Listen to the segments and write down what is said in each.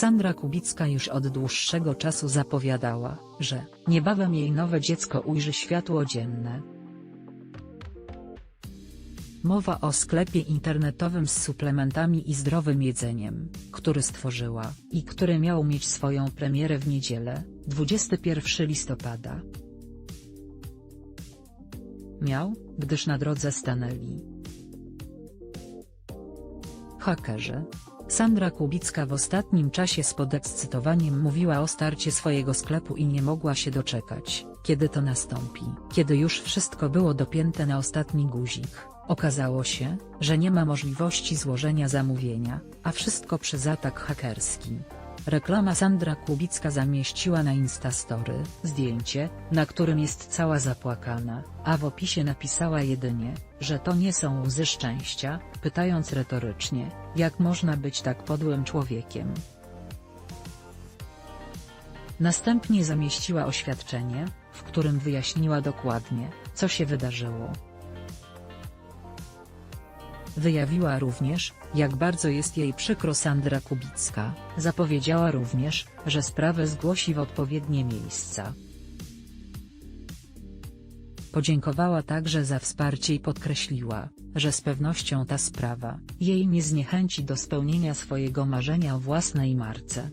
Sandra Kubicka już od dłuższego czasu zapowiadała, że niebawem jej nowe dziecko ujrzy światło dzienne. Mowa o sklepie internetowym z suplementami i zdrowym jedzeniem, który stworzyła i który miał mieć swoją premierę w niedzielę, 21 listopada. Miał, gdyż na drodze stanęli hakerzy. Sandra Kubicka w ostatnim czasie z podekscytowaniem mówiła o starcie swojego sklepu i nie mogła się doczekać, kiedy to nastąpi. Kiedy już wszystko było dopięte na ostatni guzik, okazało się, że nie ma możliwości złożenia zamówienia, a wszystko przez atak hakerski. Reklama Sandra Kubicka zamieściła na Instastory zdjęcie, na którym jest cała zapłakana, a w opisie napisała jedynie, że to nie są łzy szczęścia, pytając retorycznie, jak można być tak podłym człowiekiem. Następnie zamieściła oświadczenie, w którym wyjaśniła dokładnie, co się wydarzyło. Wyjawiła również, jak bardzo jest jej przykro Sandra Kubicka, zapowiedziała również, że sprawę zgłosi w odpowiednie miejsca. Podziękowała także za wsparcie i podkreśliła, że z pewnością ta sprawa jej nie zniechęci do spełnienia swojego marzenia o własnej marce.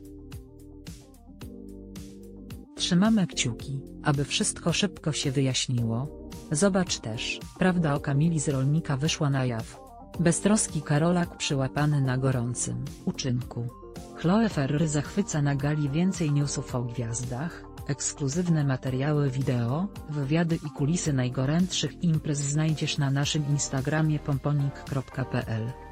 Trzymamy kciuki, aby wszystko szybko się wyjaśniło. Zobacz też, prawda o Kamili z rolnika wyszła na jaw. Beztroski Karolak przyłapany na gorącym uczynku. Chloe Ferry zachwyca na gali więcej newsów o gwiazdach, ekskluzywne materiały wideo, wywiady i kulisy najgorętszych imprez znajdziesz na naszym Instagramie pomponik.pl.